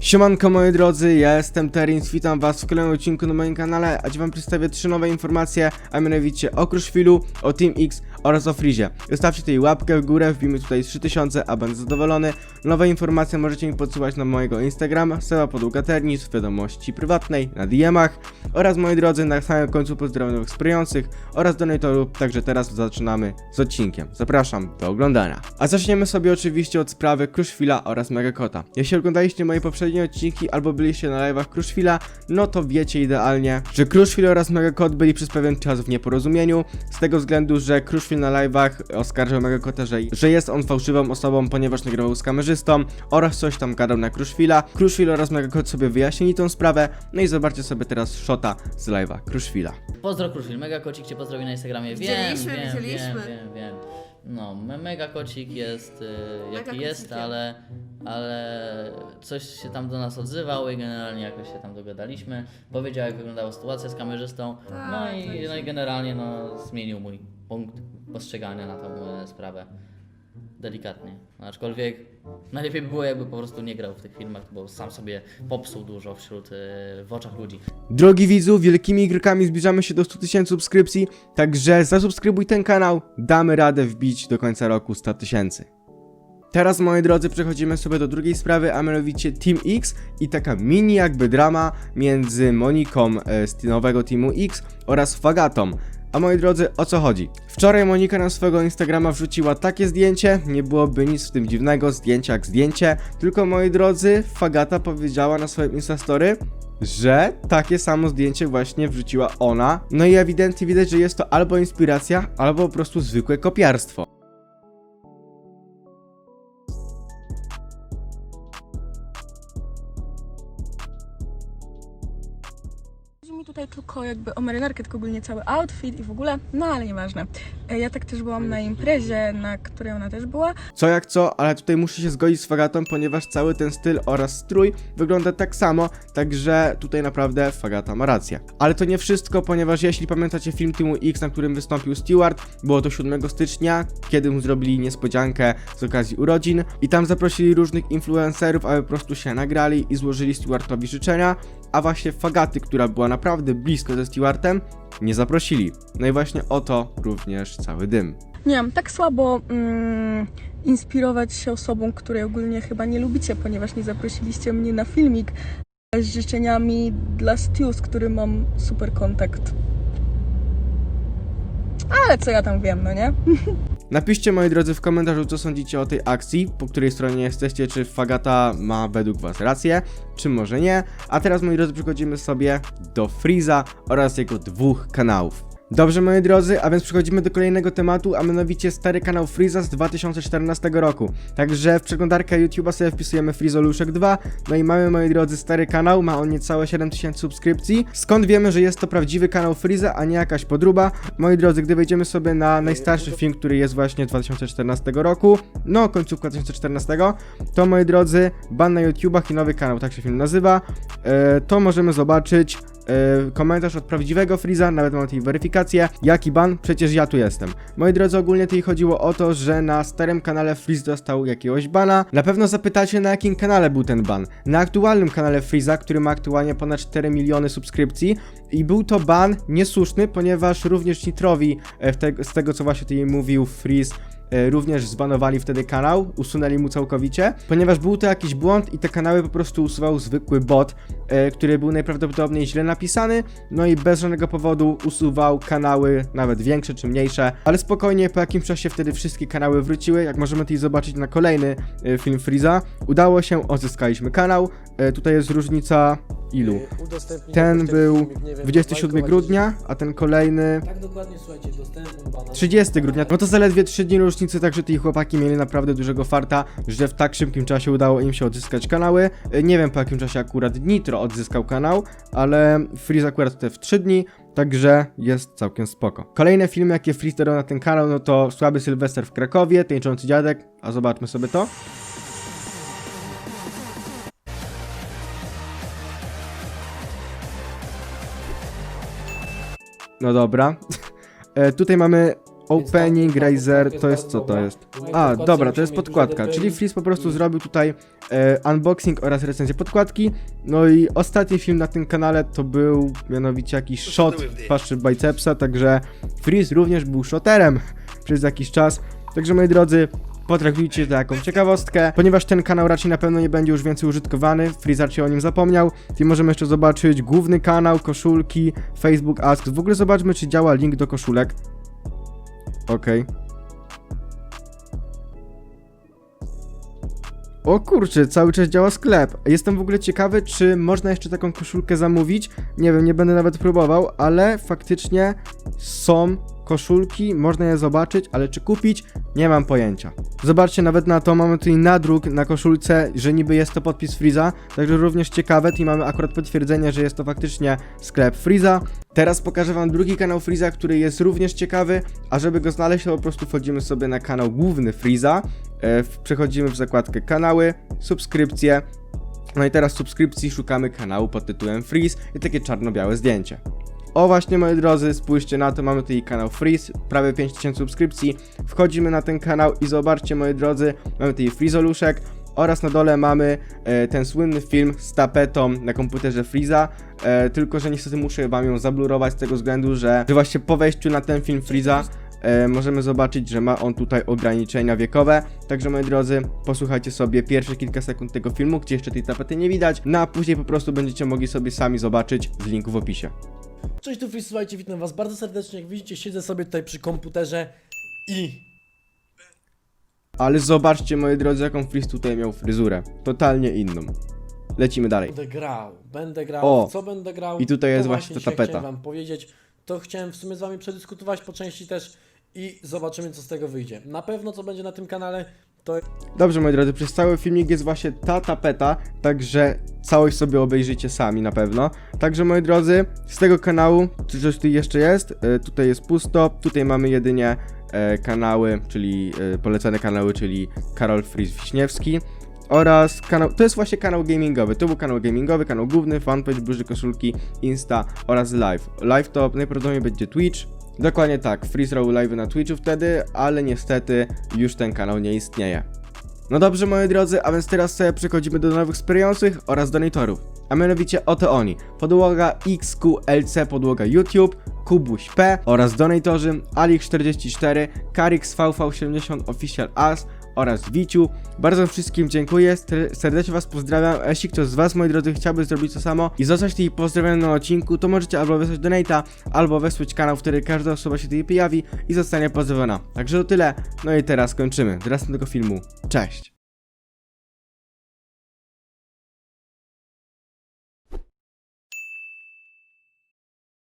Siemanko moi drodzy, ja jestem Terins, witam was w kolejnym odcinku na moim kanale, a dziś wam przedstawię trzy nowe informacje, a mianowicie o Kruszwilu, o Team X oraz o Frizie. Zostawcie tutaj łapkę w górę, wbijmy tutaj 3000, a będę zadowolony. Nowe informacje możecie mi podsyłać na mojego Instagrama, Seba Podługa Ternis, w wiadomości prywatnej, na DM-ach oraz moi drodzy, na samym końcu pozdrawiam nowych sprzyjających oraz donatorów, także teraz zaczynamy z odcinkiem. Zapraszam do oglądania. A zaczniemy sobie oczywiście od sprawy Kruszwila oraz Megakota. Jeśli oglądaliście moje poprzednie odcinki albo byliście na live'ach Kruszwila, no to wiecie idealnie, że Kruszwil oraz Megakot byli przez pewien czas w nieporozumieniu, z tego względu, że Kruszwil na live'ach oskarżał Megakota, że, że jest on fałszywą osobą, ponieważ nagrywał z kamerzystą oraz coś tam gadał na Kruszwila. Kruszwil oraz Megakot sobie wyjaśnili tą sprawę, no i zobaczcie sobie teraz shota z live'a Kruszwila. Pozdro Kruszwil, mega kocik cię pozdrowi na Instagramie. Wiem, Widzieliśmy, wiem, widzieliśmy. wiem, wiem, wiem. No, me- mega kocik jest y, jaki Mega jest, kocikiem. ale, ale coś się tam do nas odzywał i generalnie jakoś się tam dogadaliśmy. Powiedział jak wyglądała sytuacja z kamerzystą. no, Tak, i, tak. no i generalnie no, zmienił mój punkt postrzegania na tą e, sprawę. Delikatnie. Aczkolwiek najlepiej by było jakby po prostu nie grał w tych filmach, bo sam sobie popsuł dużo wśród, y, w oczach ludzi. Drogi widzu, wielkimi krokami zbliżamy się do 100 tysięcy subskrypcji, także zasubskrybuj ten kanał, damy radę wbić do końca roku 100 tysięcy. Teraz, moi drodzy, przechodzimy sobie do drugiej sprawy, a mianowicie Team X i taka mini jakby drama między Moniką e, z nowego Teamu X oraz Fagatą. A moi drodzy, o co chodzi? Wczoraj Monika na swojego Instagrama wrzuciła takie zdjęcie, nie byłoby nic w tym dziwnego, zdjęcie jak zdjęcie, tylko moi drodzy, Fagata powiedziała na swoim Instastory, że takie samo zdjęcie właśnie wrzuciła ona. No i ewidentnie widać, że jest to albo inspiracja, albo po prostu zwykłe kopiarstwo. Tutaj tylko jakby o marynarkę, tylko ogólnie cały outfit i w ogóle, no ale nieważne. E, Ja tak też byłam na imprezie, na której ona też była. Co jak co, ale tutaj muszę się zgodzić z Fagatą, ponieważ cały ten styl oraz strój wygląda tak samo, także tutaj naprawdę Fagata ma rację. Ale to nie wszystko, ponieważ jeśli pamiętacie film Teamu X, na którym wystąpił Stewart, było to 7 stycznia, kiedy mu zrobili niespodziankę z okazji urodzin i tam zaprosili różnych influencerów, aby po prostu się nagrali i złożyli Stewartowi życzenia, a właśnie Fagaty, która była naprawdę blisko ze Stewartem, nie zaprosili. No i właśnie o to również cały dym. Nie wiem, tak słabo mm, inspirować się osobą, której ogólnie chyba nie lubicie, ponieważ nie zaprosiliście mnie na filmik z życzeniami dla Stu, z którym mam super kontakt. Ale co ja tam wiem, no nie? Napiszcie moi drodzy w komentarzu co sądzicie o tej akcji, po której stronie jesteście, czy Fagata ma według was rację, czy może nie. A teraz moi drodzy przechodzimy sobie do Freeza oraz jego dwóch kanałów. Dobrze moi drodzy, a więc przechodzimy do kolejnego tematu, a mianowicie stary kanał Freeza z 2014 roku. Także w przeglądarkę YouTube'a sobie wpisujemy Freezoluszek 2, no i mamy moi drodzy stary kanał, ma on niecałe 7000 subskrypcji. Skąd wiemy, że jest to prawdziwy kanał Freeza, a nie jakaś podruba? Moi drodzy, gdy wejdziemy sobie na najstarszy film, który jest właśnie z 2014 roku, no końcówka 2014, to moi drodzy, ban na YouTubach i nowy kanał, tak się film nazywa, e, to możemy zobaczyć e, komentarz od prawdziwego Freeza, nawet mam tutaj weryfikację. Jaki ban? Przecież ja tu jestem. Moi drodzy, ogólnie tutaj chodziło o to, że na starym kanale Freeze dostał jakiegoś bana. Na pewno zapytacie, na jakim kanale był ten ban. Na aktualnym kanale Freeza, który ma aktualnie ponad 4 miliony subskrypcji. I był to ban niesłuszny, ponieważ również Nitrowi, e, te, z tego co właśnie tutaj mówił Freeze, również zbanowali wtedy kanał, usunęli mu całkowicie, ponieważ był to jakiś błąd i te kanały po prostu usuwał zwykły bot, e, który był najprawdopodobniej źle napisany, no i bez żadnego powodu usuwał kanały, nawet większe czy mniejsze, ale spokojnie po jakimś czasie wtedy wszystkie kanały wróciły, jak możemy tutaj zobaczyć na kolejny e, film Freeza. Udało się, odzyskaliśmy kanał, e, tutaj jest różnica ilu? Ten był filmik, nie wiem, 27 lajkować grudnia, a ten kolejny Tak dokładnie, słuchajcie, dostępny bana. 30 grudnia. No to zaledwie 3 dni różnicy, także ci chłopaki mieli naprawdę dużego farta, że w tak szybkim czasie udało im się odzyskać kanały. E, Nie wiem po jakim czasie akurat Nitro odzyskał kanał, ale Freeze akurat te w 3 dni, także jest całkiem spoko. Kolejne filmy, jakie dodał na ten kanał, no to Słaby Sylwester w Krakowie, Tańczący Dziadek, a zobaczmy sobie to. No dobra. E, tutaj mamy Opening, Razer, to jest co to jest? Mojej A, dobra, to jest podkładka, czyli. Freeze po prostu zrobił tutaj e, unboxing oraz recenzję podkładki. No i ostatni film na tym kanale to był mianowicie jakiś shot paszy bicepsa, także Freeze również był shoterem przez jakiś czas. Także moi drodzy, potraktujcie to jako ciekawostkę, ponieważ ten kanał raczej na pewno nie będzie już więcej użytkowany, Freeze raczej o nim zapomniał i możemy jeszcze zobaczyć główny kanał, koszulki, Facebook Ask. W ogóle zobaczmy, czy działa link do koszulek. Okej. O kurczę, cały czas działa sklep. Jestem w ogóle ciekawy, czy można jeszcze taką koszulkę zamówić. Nie wiem, nie będę nawet próbował, ale faktycznie są koszulki, można je zobaczyć, ale czy kupić? Nie mam pojęcia. Zobaczcie, nawet na to mamy tutaj nadruk na koszulce, że niby jest to podpis Freeza, także również ciekawe i mamy akurat potwierdzenie, że jest to faktycznie sklep Freeza. Teraz pokażę wam drugi kanał Freeza, który jest również ciekawy, a żeby go znaleźć, to po prostu wchodzimy sobie na kanał główny Freeza, e, przechodzimy w zakładkę kanały, subskrypcje, no i teraz subskrypcji szukamy kanału pod tytułem Freeze i takie czarno-białe zdjęcie. O właśnie moi drodzy, spójrzcie na to, mamy tutaj kanał Freeze, prawie 5000 subskrypcji. Wchodzimy na ten kanał i zobaczcie moi drodzy, mamy tutaj Freezoluszek oraz na dole mamy e, ten słynny film z tapetą na komputerze Freeza, e, tylko że niestety muszę wam ją zablurować z tego względu, że, że właśnie po wejściu na ten film Freeza e, możemy zobaczyć, że ma on tutaj ograniczenia wiekowe. Także moi drodzy, posłuchajcie sobie pierwsze kilka sekund tego filmu, gdzie jeszcze tej tapety nie widać, no a później po prostu będziecie mogli sobie sami zobaczyć z linku w opisie. Cześć, tu Fris, słuchajcie, witam was bardzo serdecznie. Jak widzicie, siedzę sobie tutaj przy komputerze i... Ale zobaczcie moi drodzy, jaką Freeze tutaj miał fryzurę. Totalnie inną. Lecimy dalej. Będę grał, będę grał, O, w co będę grał. i tutaj jest to właśnie ta tapeta. Chciałem wam powiedzieć, to chciałem w sumie z wami przedyskutować po części też i zobaczymy co z tego wyjdzie. Na pewno co będzie na tym kanale, to Dobrze moi drodzy, przez cały filmik jest właśnie ta tapeta, także całość sobie obejrzyjcie sami na pewno. Także moi drodzy, z tego kanału, czy coś tu jeszcze jest? E, tutaj jest pusto, tutaj mamy jedynie e, kanały, czyli e, polecane kanały, czyli Karol Fries Wiśniewski oraz kanał, to jest właśnie kanał gamingowy, to był kanał gamingowy, kanał główny, fanpage, burzy koszulki, insta oraz live. Live to najprawdopodobniej będzie Twitch, Dokładnie tak, Freeze live na Twitchu wtedy, ale niestety już ten kanał nie istnieje. No dobrze moi drodzy, a więc teraz sobie przechodzimy do nowych wspierających oraz donatorów. A mianowicie oto oni. Podłoga XQLC, podłoga YouTube, Kubuś P oraz donatorzy Alik44, Karix VV70 Official As oraz Wiciu. Bardzo wszystkim dziękuję, serdecznie was pozdrawiam. Jeśli ktoś z was, moi drodzy, chciałby zrobić to samo i zostać tutaj pozdrowiony na odcinku, to możecie albo wysłać donata, albo wysłać kanał, w którym każda osoba się tutaj pojawi i zostanie pozdrowiona. Także to tyle, no i teraz kończymy. Do następnego filmu. Cześć!